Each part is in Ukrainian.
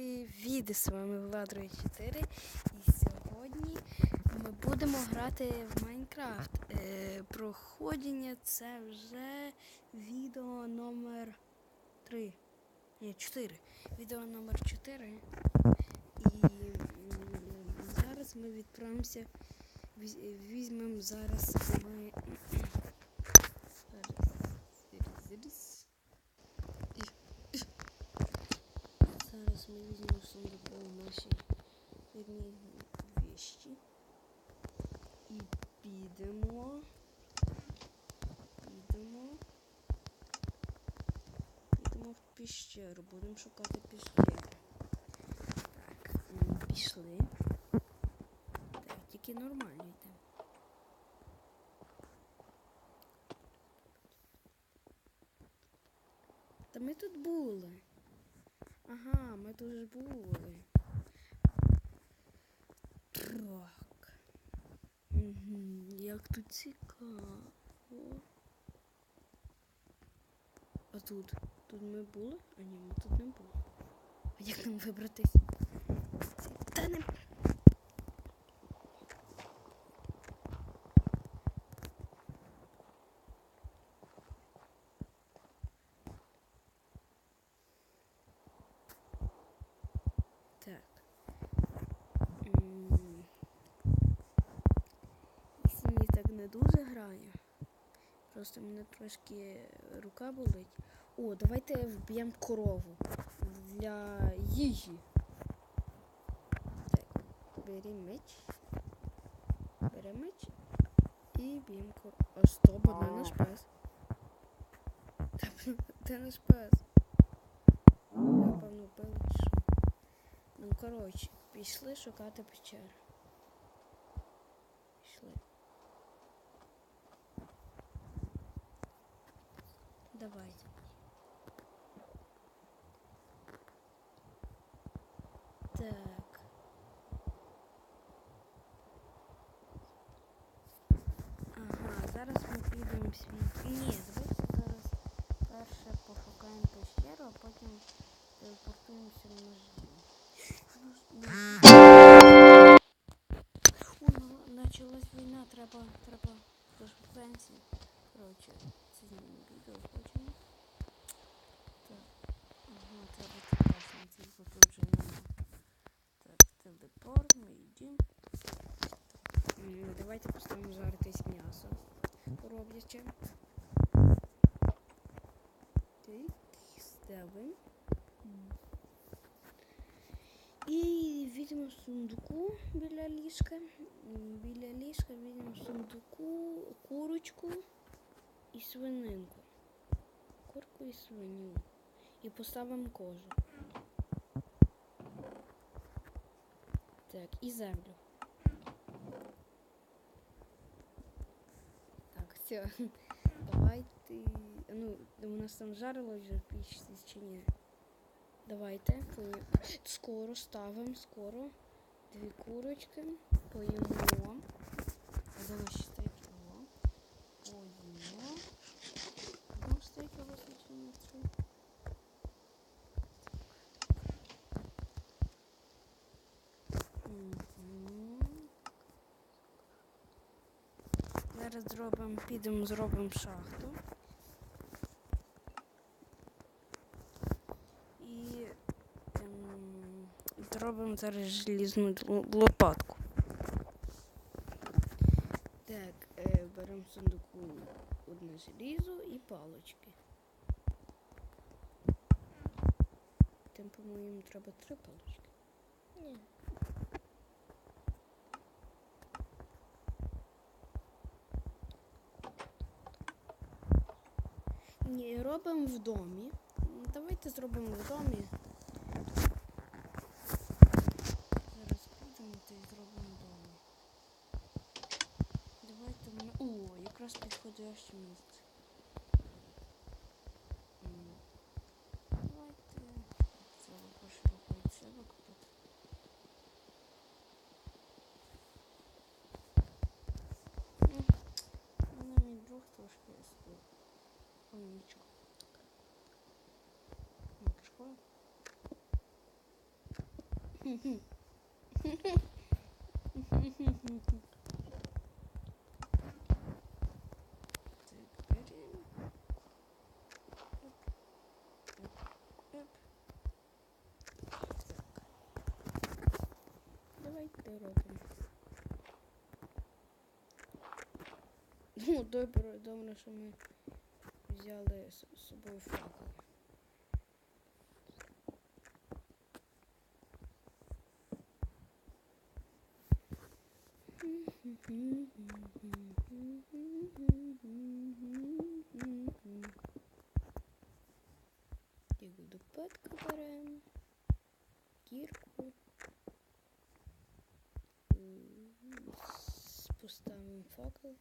Привіт, з вами Влад 4 і сьогодні ми будемо грати в Майнкрафт. Е, проходження це вже відео номер 3. Ні, 4. Відео номер 4. І зараз ми відправимося. Візьмемо зараз ми. Зараз. Зараз. Зараз ми візьмемо в наші вірні вещі. І підемо. Підемо. Підемо в піщеру. Будемо шукати піщеру. Так, м, пішли. Так, тільки нормально йдемо. Та ми тут були. Ага, ми тут були. Так. Угу, як тут цікаво. А тут? Тут ми були? А ні, ми тут не були. А як нам вибратись? Та не. Так. М, Сьогодні так не дуже граю. Просто мене трошки рука болить. О, давайте вб'ємо корову для їжі. Так, бери меч. Бери меч і б'ємо корову. А стоп, де наш пес? Де наш пес? Напевно, вбили що. Ну, коротше, пішли шукати печеру. Давайте. Так. Ага, зараз ми підемо в свій. Ні, давайте зараз перше пошукаємо пещеру, а потім телепортуємося на наш дім. О, ну, началась війна, треба, треба тож пенсії. Це знімемо відео потім. Так. Ага, треба бо тут вже нема. Так, телепорт, мій дім. Давайте поставимо жаритись м'ясо. Коров'яче. Так, ставимо. І візьмемо сундуку біля ліжка. Біля ліжка візьмемо сундуку курочку і свининку. Курку і свиню. І поставимо кожу. Так, і землю. Так, все. Давайте. Ну, у нас там жарило вже пічці чи ні? Давайте. Скоро ставимо, скоро. Дві курочки. Поїмо. А де наші стейки? О. Поїмо. Ну, стейки у вас нічого не це. Мгм. Зараз зробимо, підемо, зробимо шахту. І ем, зробимо зараз желізну лопатку. Так, е, беремо сундуку одне желізо і палочки. Там, по-моєму, треба три палочки. Ні. Ні, робимо в домі. Давайте зробимо в домі. Зараз підемо й зробимо в домі. Давайте. О, якраз підходяще місце. М, Давайте. Умничка. Умничка. Ну, добре, добре, що ми взяли з собою факел. Тільки до петка беремо. Кірку. М, с- факел.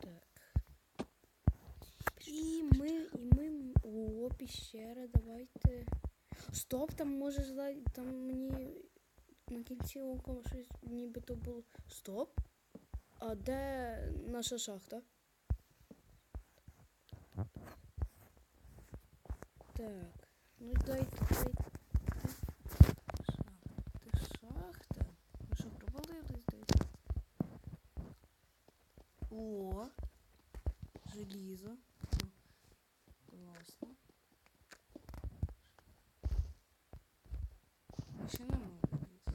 Так. І ми, і ми. м- О, піщера, давайте. Стоп, там можеш зла- там мені на кінці ока щось нібито було. Стоп. А де наша шахта? Так. Ну дайте, дайте. Шахта, шахта. Ну що, провалились дайте? О! Желізо. О, Класно. Ще нема желіза.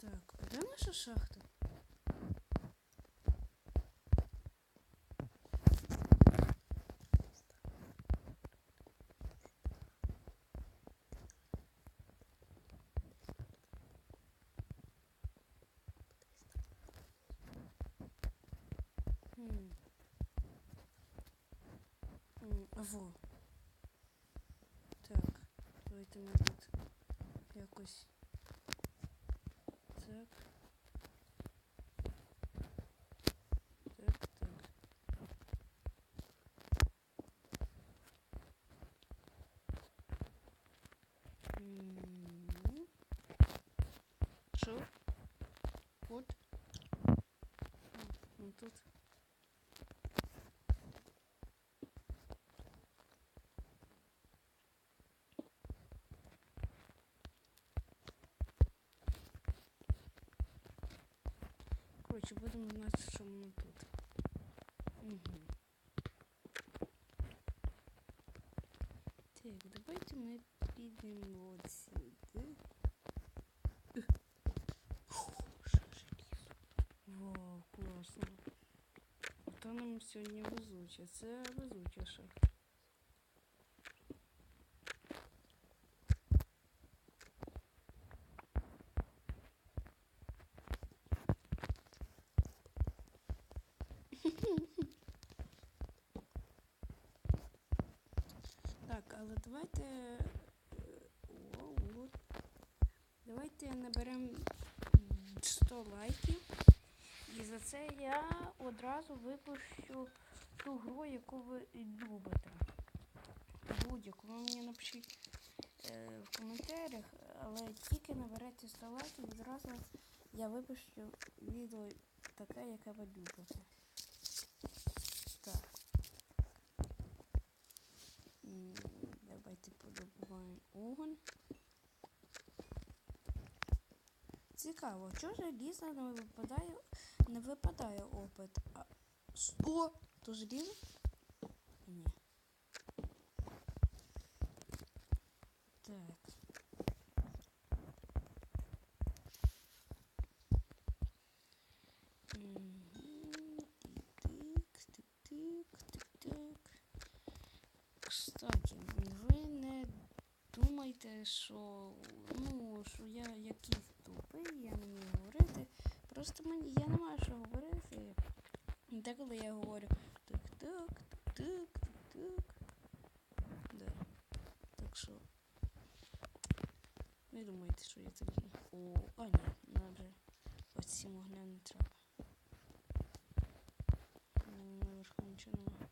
Так, а шахта? Во. Так, давайте, мабуть, якось. Так. Так, так. М. Що? От. М, Ну тут. Коротше, будемо знати, що воно тут. Угу. Так, давайте ми підемо нам сьогодні везуче. Це везуча шахта. Так, але давайте. Давайте наберемо 100 лайків. І за це я одразу випущу ту гру, яку ви любите. Будь-яку. Ви мені напишіть е, в коментарях, але тільки наберете 100 лайків, одразу я випущу відео таке, яке ви любите. Так. М, Давайте подобуваємо огонь. Цікаво, чого желізо не випадає, не випадає опит. А... О! То желізо? Ні. Так. Кстати, ви не думайте, що ну, що я якийсь тупий, я не вмію говорити. Просто мені я не маю Деколи я говорю тик-тик, тик-тик, тик-тик. Да. Так що. Не думайте, що я такий. О, а ні, надо оці вогня не треба. Ну, Наверху нічого немає.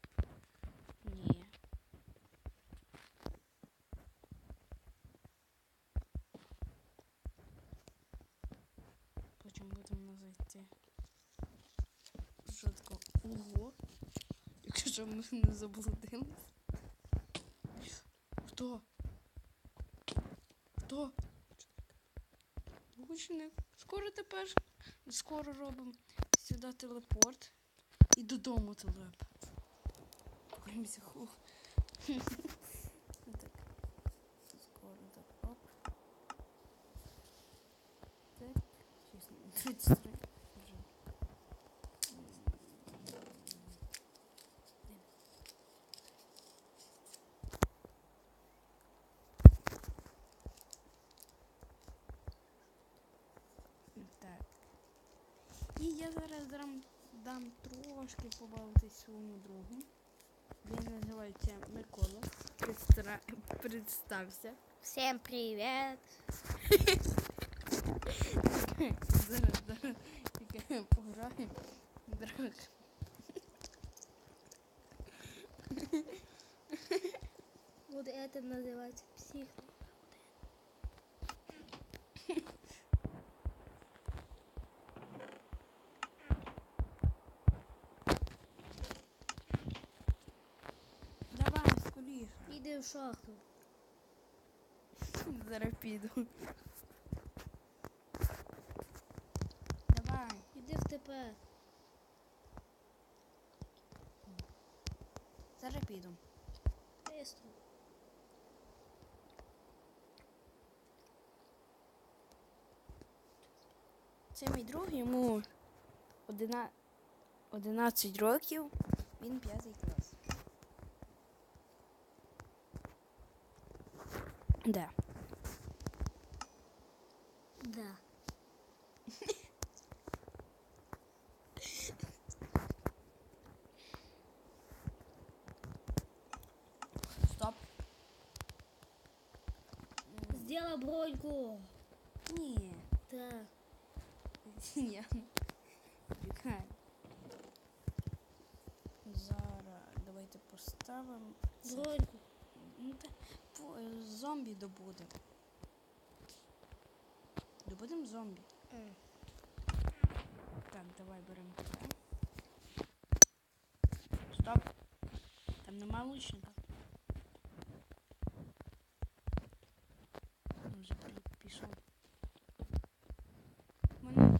Ні. Потім будемо зайти. Що ми не заблудились. Хто? Хто? Гучник. Скоро тепер. Скоро робимо сюди телепорт. І додому телеп. Боїмося зараз дам, дам трошки побавитись своєму другу. Він називається Микола. Представ... Представся. Всем привет! Зараз, зараз. Тільки пограємо. Драк. Вот это называется псих. В шахту. Зараз піду. Давай. Иди в ТП. Зараз піду. Це мій друг, йому одина... 11 років, він п'ятий клас. Де? Да. Стоп. Сделай броньку. Ні. Да. Ні. Чекай. Зараз давайте поставимо. Броньку. Е, зомбі добудемо. Добудемо зомбі. Так, давай беремо. Стоп. Там нема лучника. Він вже пі- пішов. Мене.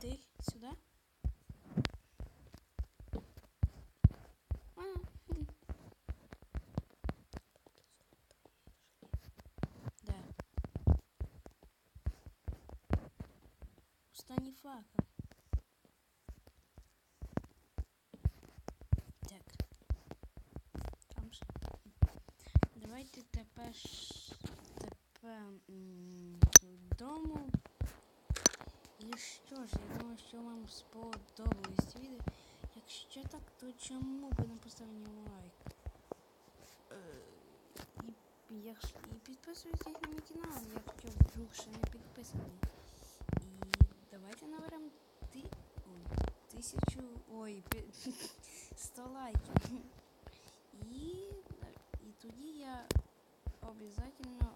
Ти сюди? А, хм. Де? Останній факел. Так. Там ж. Давайте тепер тепер додому. І що ж, я думаю, що вам сподобалось відео. Якщо так, то чому би не поставити лайк? І, якщо- і підписуйтесь на мій канал, якщо вдруг ще не підписаний. Давайте наберемо ти... тисячу. Ой, 100 лайків. І, і тоді я обов'язково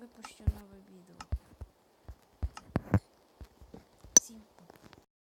випущу нове відео.